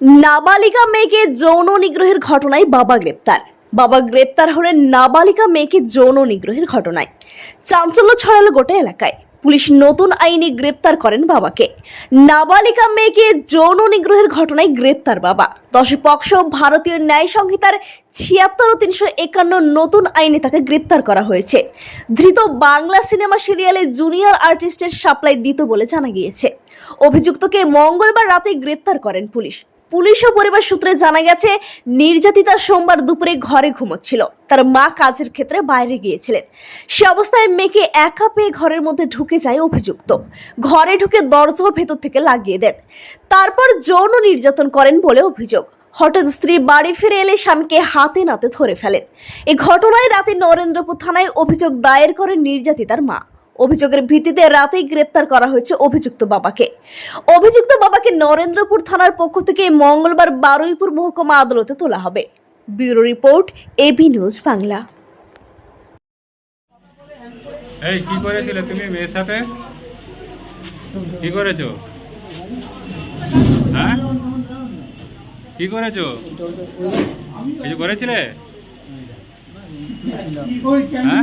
নাবালিকা মেয়েকে যৌন নিগ্রহের ঘটনায় বাবা গ্রেপ্তার। বাবা গ্রেপ্তার হলেন নাবালিকা মেয়েকে যৌন নিগ্রহের ঘটনায়। চাঞ্চল্য ছড়ালো গোটা এলাকায়। পুলিশ নতুন আইনে গ্রেপ্তার করেন বাবাকে। নাবালিকা মেয়েকে যৌন নিগ্রহের ঘটনায় গ্রেপ্তার বাবা। দশ পক্ষ ভারতীয় ন্যায় সংহিতার ছিয়াত্তর তিনশো একান্ন নতুন আইনে তাকে গ্রেপ্তার করা হয়েছে। ধৃত বাংলা সিনেমা সিরিয়ালে জুনিয়র আর্টিস্টের সাপ্লাই দিত বলে জানা গিয়েছে। অভিযুক্তকে মঙ্গলবার রাতে গ্রেপ্তার করেন পুলিশ। পুলিশ ও পরিবার সূত্রে জানা গেছে, নির্যাতিতা সোমবার দুপুরে ঘরে ঘুমোচ্ছিল। তার মা কাজের ক্ষেত্রে বাইরে গিয়েছিলেন। সে অবস্থায় মেয়েকে একা পেয়ে ঘরের মধ্যে ঢুকে যায় অভিযুক্ত। ঘরে ঢুকে দরজা ভেতর থেকে লাগিয়ে দেন। তারপর যৌন নির্যাতন করেন বলে অভিযোগ। হঠাৎ স্ত্রী বাড়ি ফিরে এলে স্বামীকে হাতে নাতে ধরে ফেলেন। এ ঘটনায় রাতে নরেন্দ্রপুর থানায় অভিযোগ দায়ের করেন নির্যাতিতার মা। অভিযোগের ভিত্তিতে রাতেই গ্রেপ্তার করা হয়েছে অভিযুক্ত বাবাকে। অভিযুক্ত বাবাকে নরেন্দ্রপুর থানার পক্ষ থেকে মঙ্গলবার বারুইপুর মহকুমা আদালতে তোলা হবে। Bureau report A B news Bangla. এই কি করেছিলে তুমি মেয়ের সাথে? কি করেছ? হ্যাঁ? কি করেছ? কিছু করেছিলে? হ্যাঁ?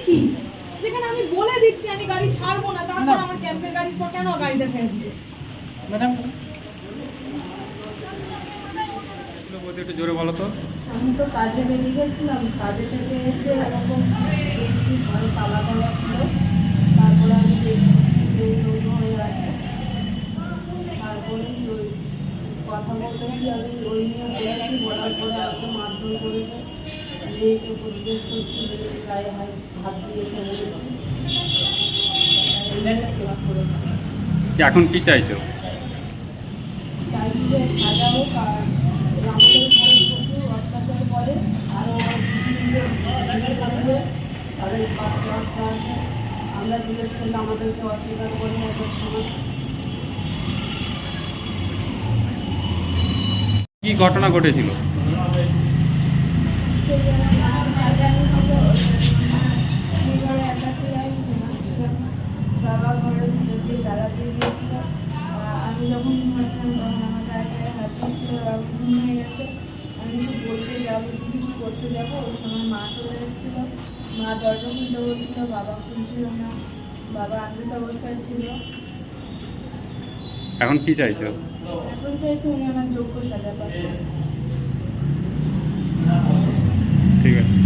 কি? যেখানে আমি বলে দিচ্ছি আমি গাড়ি ছাড়বো না তারপর আমার ক্যাম্পের গাড়ি পর কেন গাড়িটা ছেড়ে দিবে? একটু জোরে বলো তো আমি তো কাজে বেরিয়ে গেছিলাম কাজে থেকে এসে এরকম ঘরে তালা করা ছিল তারপরে আমি দেখছি কেউ রোগ হয়ে আছে তারপরে ওই কথা বলতেছি বলার পরে আপনি মারধর করেছে এখন কি চাইছো? সাজা হোক আর আমাদের অত্যাচার করে আরও আছে আমরা জিজ্ঞেস করলে আমাদেরকে অস্বীকার করে এক সময় গিয়েছিল আর আমি যখন তখন আমার হাত হয়ে গেছে আমি বলতে যাব কিছু করতে যাব ওই সময় মা চলে মা দরজা খুলতে বলছিল বাবা খুলছিল না বাবা আন্দাজ অবস্থায় ছিল। এখন কি চাইছো? এখন চাইছি উনি আমার যোগ্য সাজা পাবেন ঠিক আছে।